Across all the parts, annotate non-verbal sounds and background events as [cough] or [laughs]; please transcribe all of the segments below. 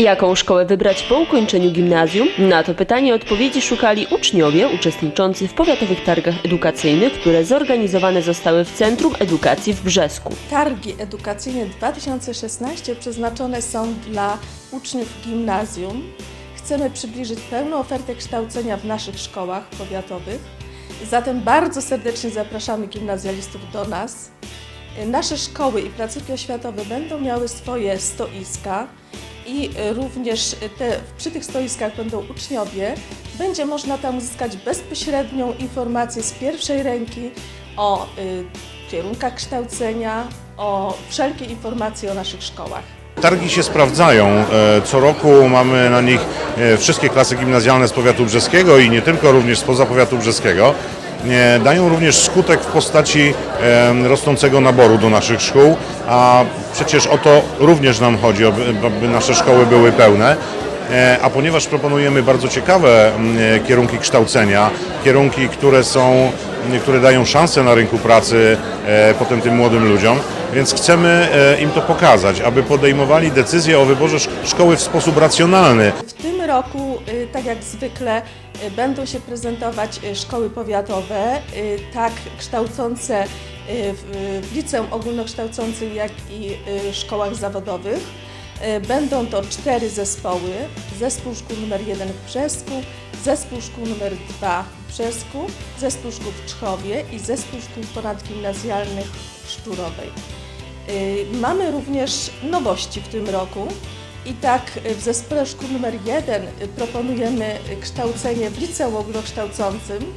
Jaką szkołę wybrać po ukończeniu gimnazjum? Na to pytanie odpowiedzi szukali uczniowie uczestniczący w powiatowych targach edukacyjnych, które zorganizowane zostały w Centrum Edukacji w Brzesku. Targi edukacyjne 2016 przeznaczone są dla uczniów gimnazjum. Chcemy przybliżyć pełną ofertę kształcenia w naszych szkołach powiatowych. Zatem bardzo serdecznie zapraszamy gimnazjalistów do nas. Nasze szkoły i placówki oświatowe będą miały swoje stoiska i również te, przy tych stoiskach będą uczniowie. Będzie można tam uzyskać bezpośrednią informację z pierwszej ręki o y, kierunkach kształcenia, o wszelkie informacje o naszych szkołach. Targi się sprawdzają. E, Co roku mamy na nich e, wszystkie klasy gimnazjalne z powiatu brzeskiego i nie tylko, również spoza powiatu brzeskiego. Dają również skutek w postaci rosnącego naboru do naszych szkół, a przecież o to również nam chodzi, aby aby nasze szkoły były pełne. E, A ponieważ proponujemy bardzo ciekawe mm, e, kierunki kształcenia, kierunki, które są, które dają szansę na rynku pracy e, potem tym młodym ludziom, więc chcemy e, im to pokazać, aby podejmowali decyzje o wyborze szk- szkoły w sposób racjonalny. W tym roku, y, tak jak zwykle, y, będą się prezentować y, szkoły powiatowe, tak kształcące w liceum ogólnokształcącym, jak i szkołach zawodowych. Y, Będą to cztery zespoły. Zespół szkół numer 1 w Brzesku, zespół szkół numer 2 w Brzesku, zespół szkół w Czchowie i zespół szkół ponadgimnazjalnych w Szczurowej. Y, Mamy również nowości w tym roku. I tak w zespole szkół numer 1 y, proponujemy kształcenie w liceum ogólnokształcącym,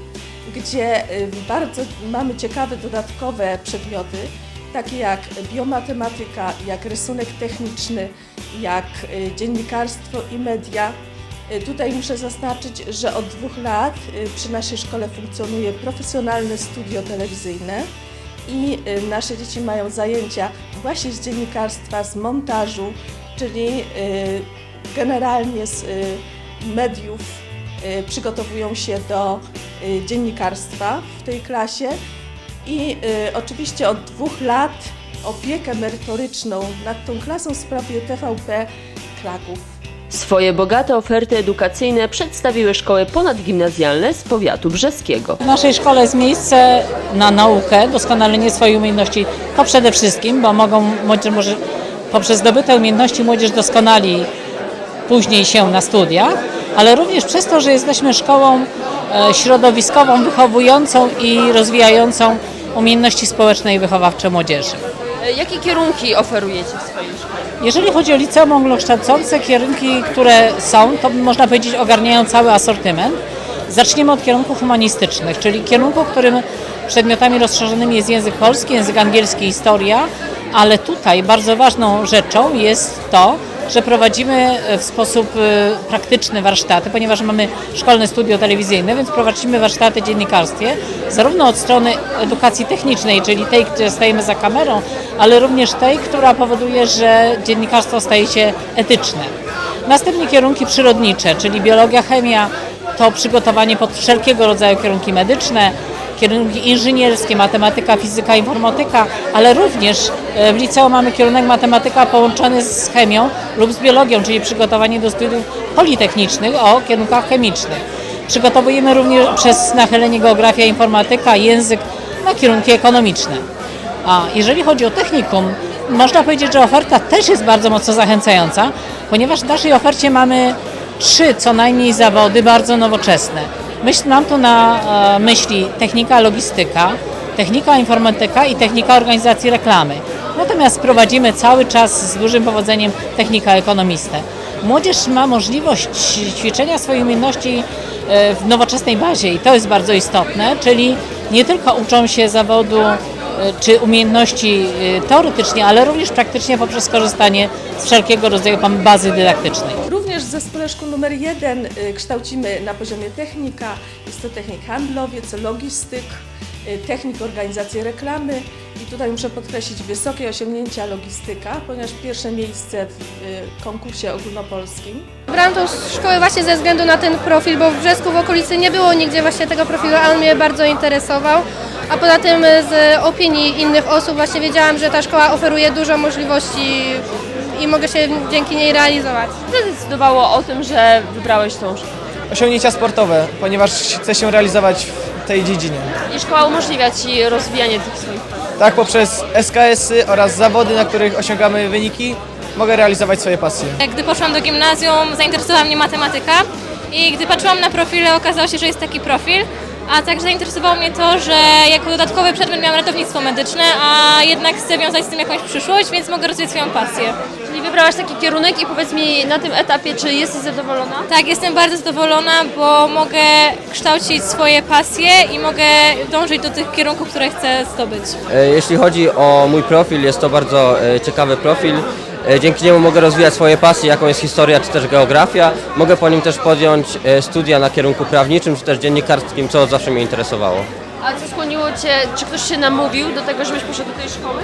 gdzie y, bardzo mamy ciekawe dodatkowe przedmioty, takie jak biomatematyka, jak rysunek techniczny, jak y, dziennikarstwo i media. Y, Tutaj muszę zaznaczyć, że od dwóch lat y, przy naszej szkole funkcjonuje profesjonalne studio telewizyjne i nasze dzieci mają zajęcia właśnie z dziennikarstwa, z montażu, czyli generalnie z mediów przygotowują się do dziennikarstwa w tej klasie i oczywiście od dwóch lat opiekę merytoryczną nad tą klasą sprawuje TVP Kraków. Swoje bogate oferty edukacyjne przedstawiły szkoły ponadgimnazjalne z powiatu brzeskiego. W naszej szkole jest miejsce na naukę, doskonalenie swojej umiejętności. To przede wszystkim, bo mogą, może, może poprzez zdobyte umiejętności młodzież doskonali później się na studiach, ale również przez to, że jesteśmy szkołą e, środowiskową, wychowującą i rozwijającą umiejętności społeczne i wychowawcze młodzieży. Jakie kierunki oferujecie w swojej szkole? Jeżeli chodzi o liceum ogólnokształcące, kierunki, które są, to można powiedzieć ogarniają cały asortyment. Zaczniemy od kierunków humanistycznych, czyli kierunku, którym przedmiotami rozszerzonymi jest język polski, język angielski, historia, ale tutaj bardzo ważną rzeczą jest to, że prowadzimy w sposób e, praktyczny warsztaty, ponieważ mamy szkolne studio telewizyjne, więc prowadzimy warsztaty w dziennikarstwie, zarówno od strony edukacji technicznej, czyli tej, gdzie stajemy za kamerą, ale również tej, która powoduje, że dziennikarstwo staje się etyczne. Następnie kierunki przyrodnicze, czyli biologia, chemia, to przygotowanie pod wszelkiego rodzaju kierunki medyczne, kierunki inżynierskie, matematyka, fizyka, informatyka, ale również e, w liceum mamy kierunek matematyka połączony z chemią lub z biologią, czyli przygotowanie do studiów politechnicznych o kierunkach chemicznych. Przygotowujemy również przez nachylenie geografia, informatyka, język na kierunki ekonomiczne. A jeżeli chodzi o technikum, można powiedzieć, że oferta też jest bardzo mocno zachęcająca, ponieważ w naszej ofercie mamy trzy co najmniej zawody bardzo nowoczesne. Myśl, mam tu na e, myśli technika logistyka, technika informatyka i technika organizacji reklamy. Natomiast prowadzimy cały czas z dużym powodzeniem technika ekonomistę. Młodzież ma możliwość ćwiczenia swoich umiejętności e, w nowoczesnej bazie i to jest bardzo istotne, czyli nie tylko uczą się zawodu e, czy umiejętności teoretycznie, ale również praktycznie poprzez korzystanie z wszelkiego rodzaju bazy dydaktycznej. Również zespole szkół numer 1 y, kształcimy na poziomie technika, jest to technik handlowiec, logistyk, y, technik organizacji reklamy i tutaj muszę podkreślić wysokie osiągnięcia logistyka, ponieważ pierwsze miejsce w y, konkursie ogólnopolskim. Wybrałam tą szkołę właśnie ze względu na ten profil, bo w Brzesku w okolicy nie było nigdzie właśnie tego profilu, a on mnie bardzo interesował. A poza tym z opinii innych osób właśnie wiedziałam, że ta szkoła oferuje dużo możliwości i mogę się dzięki niej realizować. Co zdecydowało o tym, że wybrałeś tą szkołę? osiągnięcia sportowe, ponieważ chcę się realizować w tej dziedzinie. I szkoła umożliwia Ci rozwijanie tych swoich Tak, poprzez SKS-y oraz zawody, na których osiągamy wyniki, mogę realizować swoje pasje. Gdy poszłam do gimnazjum, zainteresowała mnie matematyka i gdy patrzyłam na profile, okazało się, że jest taki profil. A także zainteresowało mnie to, że jako dodatkowy przedmiot miałam ratownictwo medyczne, a jednak chcę wiązać z tym jakąś przyszłość, więc mogę rozwijać swoją pasję. Czyli wybrałaś taki kierunek i powiedz mi na tym etapie, czy jesteś zadowolona? Tak, jestem bardzo zadowolona, bo mogę kształcić swoje pasje i mogę dążyć do tych kierunków, które chcę zdobyć. E, Jeśli chodzi o mój profil, jest to bardzo e, ciekawy profil. E, Dzięki niemu mogę rozwijać swoje pasje, jaką jest historia czy też geografia. Mogę po nim też podjąć e, studia na kierunku prawniczym czy też dziennikarskim, co zawsze mnie interesowało. A co skłoniło Cię, czy ktoś Cię namówił do tego, żebyś poszedł do tej szkoły?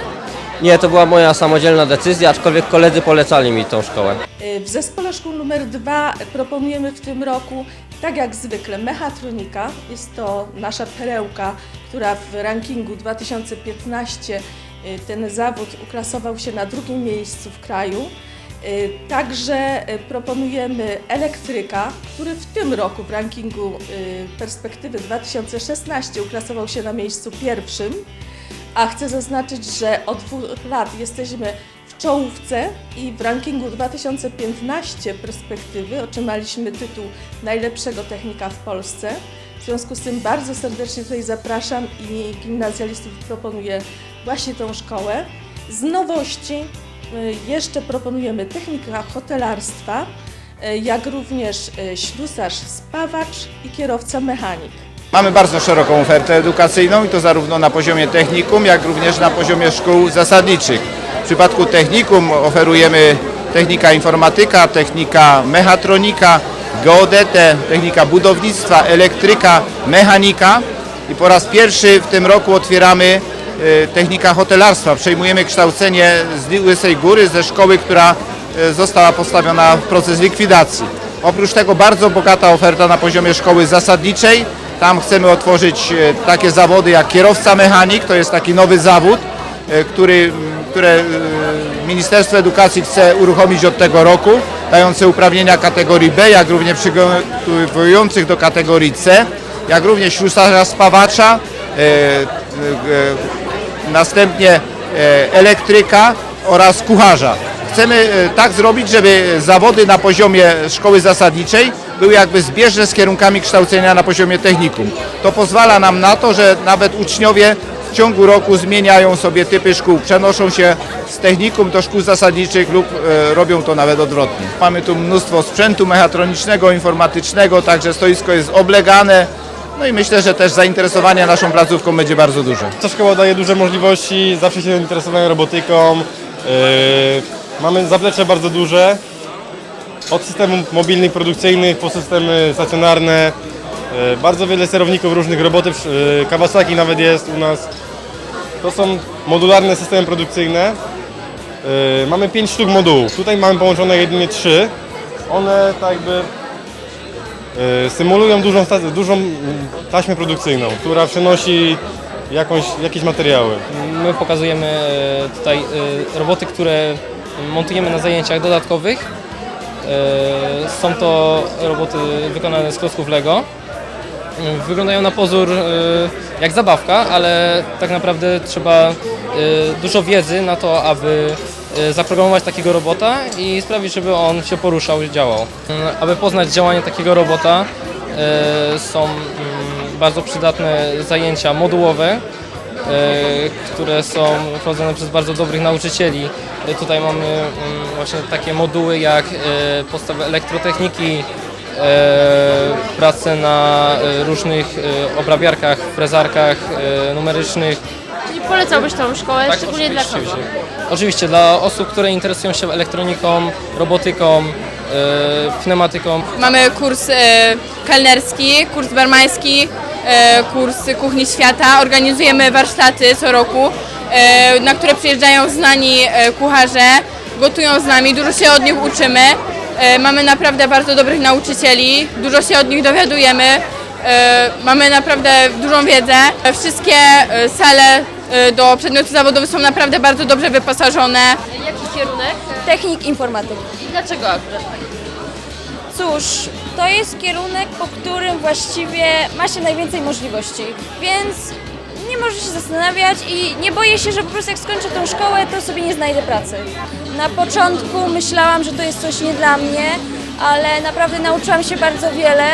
Nie, to była moja samodzielna decyzja, aczkolwiek koledzy polecali mi tą szkołę. Y, W zespole szkół numer dwa proponujemy w tym roku, tak jak zwykle, mechatronika. Jest to nasza perełka, która w rankingu 2015 y, ten zawód uklasował się na drugim miejscu w kraju. Y, Także y, proponujemy elektryka, który w tym roku w rankingu y, perspektywy 2016 uklasował się na miejscu pierwszym. A chcę zaznaczyć, że od dwóch lat jesteśmy w czołówce i w rankingu 2015 perspektywy otrzymaliśmy tytuł najlepszego technika w Polsce. W związku z tym bardzo serdecznie tutaj zapraszam i gimnazjalistów proponuję właśnie tą szkołę. Z nowości y, jeszcze proponujemy technika hotelarstwa, y, jak również y, ślusarz, spawacz i kierowca mechanik. Mamy bardzo szeroką ofertę edukacyjną i to zarówno na poziomie technikum, jak również na poziomie szkół zasadniczych. W przypadku technikum oferujemy technika informatyka, technika mechatronika, geodetę, technika budownictwa, elektryka, mechanika i po raz pierwszy w tym roku otwieramy technika hotelarstwa. Przejmujemy kształcenie z Łysej Góry, ze szkoły, która e, została postawiona w proces likwidacji. Oprócz tego bardzo bogata oferta na poziomie szkoły zasadniczej. Tam chcemy otworzyć e, takie zawody jak kierowca mechanik, to jest taki nowy zawód, który, które Ministerstwo Edukacji chce uruchomić od tego roku, dające uprawnienia kategorii B, jak również przygotowujących do kategorii C, jak również ślusarza spawacza, następnie e, elektryka oraz kucharza. Chcemy e, tak zrobić, żeby zawody na poziomie szkoły zasadniczej były jakby zbieżne z kierunkami kształcenia na poziomie technikum. To pozwala nam na to, że nawet uczniowie w ciągu roku zmieniają sobie typy szkół, przenoszą się z technikum do szkół zasadniczych lub e, robią to nawet odwrotnie. Mamy tu mnóstwo sprzętu mechatronicznego, informatycznego, także stoisko jest oblegane. No i myślę, że też zainteresowanie naszą placówką będzie bardzo duże. Ta szkoła daje duże możliwości, zawsze się interesowałem robotyką. Yy, mamy zaplecze bardzo duże, od systemów mobilnych, produkcyjnych po systemy stacjonarne. Yy, bardzo wiele sterowników różnych robotyw, yy, Kawasaki nawet jest u nas. To są modularne systemy produkcyjne. Yy, mamy 5 sztuk modułów, tutaj mamy połączone jedynie 3. One tak jakby symulują dużą, dużą taśmę produkcyjną, która przenosi jakąś, jakieś materiały. My pokazujemy e, tutaj e, roboty, które montujemy na zajęciach dodatkowych. Są to roboty wykonane z klocków Lego. Wyglądają na pozór jak zabawka, ale tak naprawdę trzeba dużo wiedzy na to, aby zaprogramować takiego robota i sprawić, żeby on się poruszał i działał. E, Aby poznać działanie takiego robota e, są mm, bardzo przydatne zajęcia modułowe, które są prowadzone przez bardzo dobrych nauczycieli. Tutaj mamy mm, właśnie takie moduły jak podstawy elektrotechniki, e, pracę na różnych obrabiarkach, frezarkach numerycznych. Czyli polecałbyś tą szkołę, Tak, szczególnie dla kogo? oczywiście. Oczywiście dla osób, które interesują się elektroniką, robotyką, e, pneumatyką. Mamy kurs e, kelnerski, kurs barmański, e, kurs kuchni świata. Organizujemy warsztaty co roku, e, na które przyjeżdżają znani e, kucharze, gotują z nami, dużo się od nich uczymy. E, mamy naprawdę bardzo dobrych nauczycieli, dużo się od nich dowiadujemy. E, mamy naprawdę dużą wiedzę. Wszystkie e, sale do przedmiotów zawodowych są naprawdę bardzo dobrze wyposażone. Jakich kierunek? Technik informatyki. I dlaczego akurat? Cóż, to jest kierunek, po którym właściwie ma się najwięcej możliwości, więc nie może się zastanawiać i nie boję się, że po prostu jak skończę tą szkołę, to sobie nie znajdę pracy. Na początku myślałam, że to jest coś nie dla mnie, ale naprawdę nauczyłam się bardzo wiele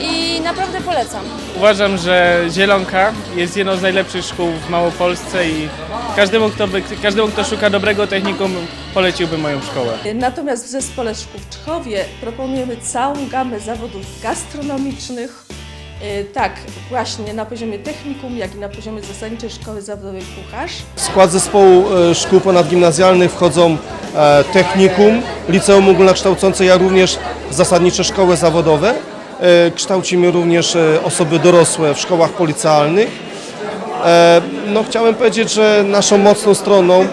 i naprawdę polecam. Uważam, że Zielonka jest jedną z najlepszych szkół w Małopolsce i każdemu, kto, by, każdemu, kto szuka dobrego technikum, poleciłbym moją szkołę. Natomiast w Zespole Szkół w Czchowie proponujemy całą gamę zawodów gastronomicznych, y, tak właśnie na poziomie technikum, jak i na poziomie zasadniczej szkoły zawodowej kucharz. W skład zespołu e, szkół ponadgimnazjalnych wchodzą e, technikum, liceum ogólnokształcące, jak również zasadnicze szkoły zawodowe. E, Kształcimy również e, osoby dorosłe w szkołach policealnych. E, No, chciałem powiedzieć, że naszą mocną stroną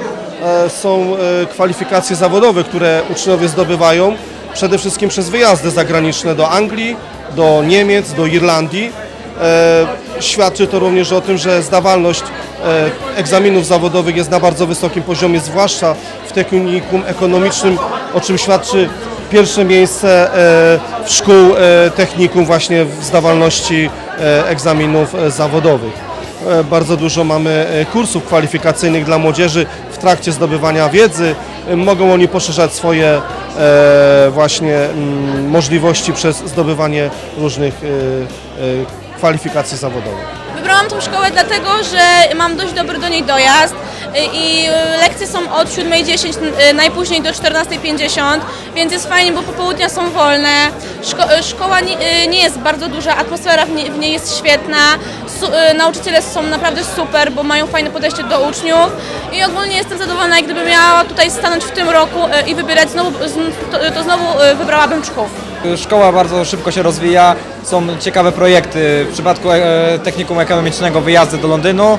są kwalifikacje zawodowe, które uczniowie zdobywają przede wszystkim przez wyjazdy zagraniczne do Anglii, do Niemiec, do Irlandii. Świadczy to również o tym, że zdawalność egzaminów zawodowych jest na bardzo wysokim poziomie, zwłaszcza w technikum ekonomicznym, o czym świadczy pierwsze miejsce e, w szkół e, technikum właśnie w zdawalności e, egzaminów zawodowych. Bardzo dużo mamy kursów kwalifikacyjnych dla młodzieży w trakcie zdobywania wiedzy. Mogą oni poszerzać swoje właśnie mm, możliwości przez zdobywanie różnych kwalifikacji zawodowych. Wybrałam tą szkołę dlatego, że mam dość dobry do niej dojazd y, i y, lekcje są od 7.10 y, najpóźniej do 14.50, więc jest fajnie, bo popołudnia są wolne. Szko- szkoła nie, nie jest bardzo duża, atmosfera w niej, w niej jest świetna, Su- nauczyciele są naprawdę super, bo mają fajne podejście do uczniów i ogólnie jestem zadowolona, gdybym miała tutaj stanąć w tym roku i wybierać znowu, to, znowu wybrałabym Czchów. Szkoła bardzo szybko się rozwija, są ciekawe projekty. W przypadku e, technikum ekonomicznego wyjazdy do Londynu, e,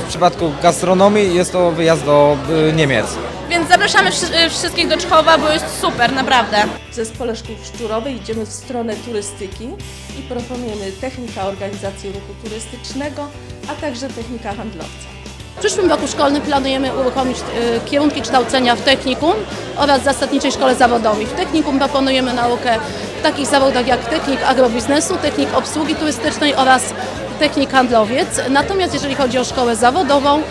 w przypadku gastronomii jest to wyjazd do e, Niemiec. Więc zapraszamy wszy- wszystkich do Czchowa, bo jest super, naprawdę. W Zespole Szkół Szczurowej idziemy w stronę turystyki i proponujemy technika organizacji ruchu turystycznego, a także technika handlowca. W przyszłym roku szkolnym planujemy uruchomić e, kierunki kształcenia w technikum oraz zasadniczej szkole zawodowej. W technikum proponujemy naukę w takich zawodach jak technik agrobiznesu, technik obsługi turystycznej oraz technik handlowiec. Natomiast jeżeli chodzi o szkołę zawodową,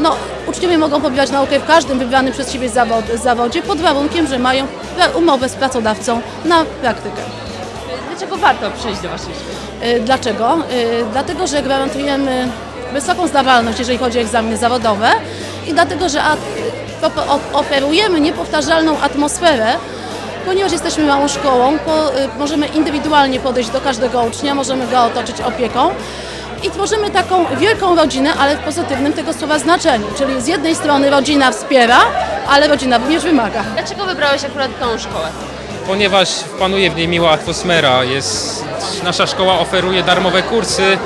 no, uczniowie mogą pobierać naukę w każdym wybranym przez siebie zawod, zawodzie pod warunkiem, że mają umowę z pracodawcą na praktykę. Dlaczego warto przyjść do Waszej szkoły? Y, Dlaczego? Y, Dlatego, że gwarantujemy wysoką zdawalność, jeżeli chodzi o egzaminy zawodowe i dlatego, że oferujemy niepowtarzalną atmosferę, ponieważ jesteśmy małą szkołą, po, y, możemy indywidualnie podejść do każdego ucznia, możemy go otoczyć opieką i tworzymy taką wielką rodzinę, ale w pozytywnym tego słowa znaczeniu, czyli z jednej strony rodzina wspiera, ale rodzina również wymaga. Dlaczego wybrałeś akurat tą szkołę? ponieważ panuje w niej miła atmosfera. Jest, nasza szkoła oferuje darmowe kursy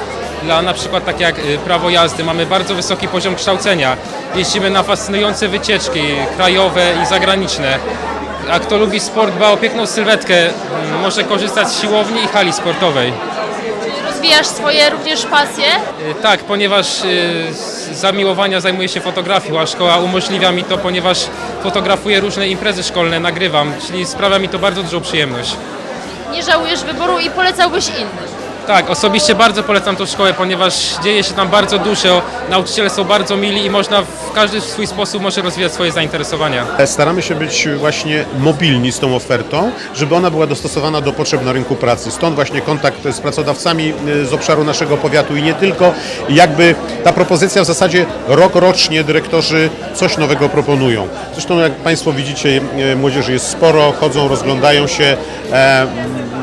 dla na przykład tak jak y, prawo jazdy. Mamy bardzo wysoki poziom kształcenia. Jeździmy na fascynujące wycieczki krajowe i zagraniczne. A kto lubi sport, dba o piękną sylwetkę, m, może korzystać z siłowni i hali sportowej. Rozwijasz swoje również pasje? Y, Tak, ponieważ y, z zamiłowania zajmuję się fotografią, a szkoła umożliwia mi to, ponieważ fotografuję różne imprezy szkolne, nagrywam, czyli sprawia mi to bardzo dużą przyjemność. Nie żałujesz wyboru i polecałbyś innym? Tak, osobiście bardzo polecam tą szkołę, ponieważ dzieje się tam bardzo dużo, nauczyciele są bardzo mili i można w każdy swój sposób może rozwijać swoje zainteresowania. Staramy się być właśnie mobilni z tą ofertą, żeby ona była dostosowana do potrzeb na rynku pracy. Stąd właśnie kontakt z pracodawcami y, z obszaru naszego powiatu i nie tylko. Jakby ta propozycja w zasadzie rok rocznie dyrektorzy coś nowego proponują. Zresztą jak Państwo widzicie, y, młodzieży jest sporo, chodzą, rozglądają się.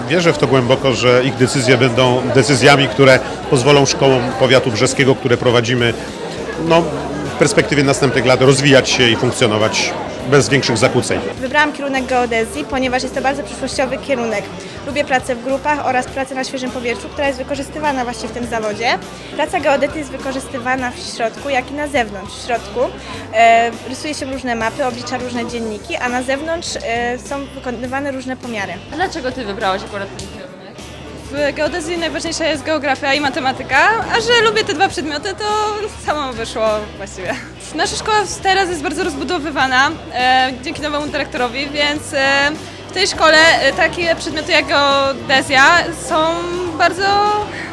Wierzę w to głęboko, że ich decyzje będą decyzjami, które pozwolą szkołom powiatu brzeskiego, które prowadzimy, no, w perspektywie następnych lat rozwijać się i funkcjonować bez większych zakłóceń. Wybrałam kierunek geodezji, ponieważ jest to bardzo przyszłościowy kierunek. Lubię pracę w grupach oraz pracę na świeżym powietrzu, która jest wykorzystywana właśnie w tym zawodzie. Praca geodety jest wykorzystywana w środku, jak i na zewnątrz. W środku e, rysuje się różne mapy, oblicza różne dzienniki, a na zewnątrz e, są wykonywane różne pomiary. Dlaczego Ty wybrałeś akurat ten kierunek? w geodezji najważniejsza jest geografia i matematyka, a że lubię te dwa przedmioty, to samo wyszło właściwie. Nasza szkoła teraz jest bardzo rozbudowywana e, dzięki nowemu dyrektorowi, więc e, w tej szkole e, takie przedmioty jak geodezja są bardzo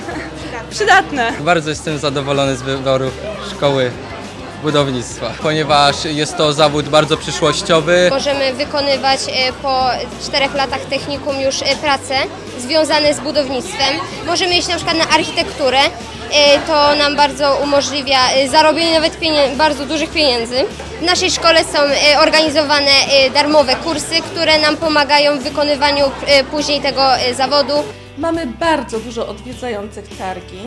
[laughs] przydatne. Bardzo jestem zadowolony z wyboru szkoły budownictwa, ponieważ jest to zawód bardzo przyszłościowy. Możemy wykonywać e, po czterech latach technikum już e, prace związane z budownictwem. Możemy iść na przykład na architekturę. E, To nam bardzo umożliwia e, zarobienie nawet bardzo dużych pieniędzy. W naszej szkole są e, organizowane darmowe kursy, które nam pomagają w wykonywaniu później tego zawodu. Mamy bardzo dużo odwiedzających targi.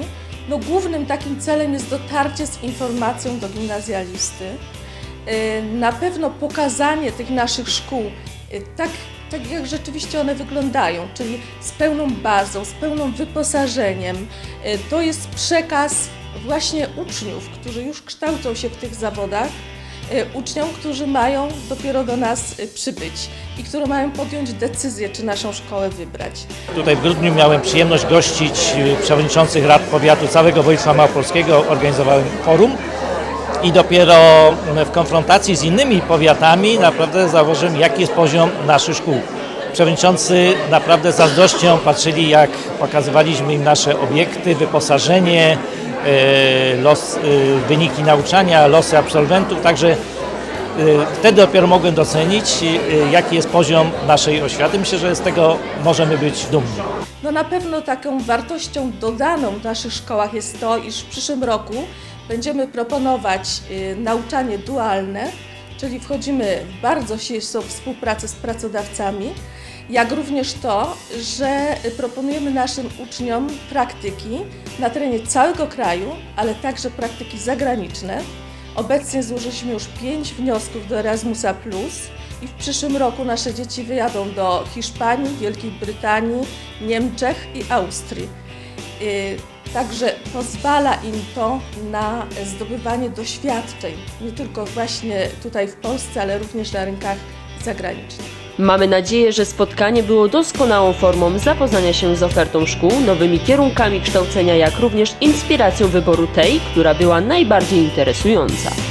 No, głównym takim celem jest dotarcie z informacją do gimnazjalisty. Na pewno pokazanie tych naszych szkół tak, tak, jak rzeczywiście one wyglądają, czyli z pełną bazą, z pełnym wyposażeniem. Y, To jest przekaz właśnie uczniów, którzy już kształcą się w tych zawodach, y, uczniom, którzy mają dopiero do nas y, przybyć i którzy mają podjąć decyzję, czy naszą szkołę wybrać. Tutaj w grudniu miałem przyjemność gościć przewodniczących rad powiatu całego województwa małopolskiego. Organizowałem forum i dopiero mm, w konfrontacji z innymi powiatami naprawdę zauważyłem, jaki jest poziom naszych szkół. Przewodniczący naprawdę z zazdrością patrzyli, jak pokazywaliśmy im nasze obiekty, wyposażenie, y, los, y, wyniki nauczania, losy absolwentów, także Wtedy dopiero mogłem docenić, jaki jest poziom naszej oświaty. Myślę, że z tego możemy być dumni. No na pewno taką wartością dodaną w naszych szkołach jest to, iż w przyszłym roku będziemy proponować y, nauczanie dualne, czyli wchodzimy w bardzo ścisłą współpracę z pracodawcami, jak również to, że proponujemy naszym uczniom praktyki na terenie całego kraju, ale także praktyki zagraniczne. Obecnie złożyliśmy już pięć wniosków do Erasmusa i w przyszłym roku nasze dzieci wyjadą do Hiszpanii, Wielkiej Brytanii, Niemczech i Austrii. Także pozwala im to na zdobywanie doświadczeń, nie tylko właśnie tutaj w Polsce, ale również na rynkach zagranicznych. Mamy nadzieję, że spotkanie było doskonałą formą zapoznania się z ofertą szkół, nowymi kierunkami kształcenia, jak również inspiracją wyboru tej, która była najbardziej interesująca.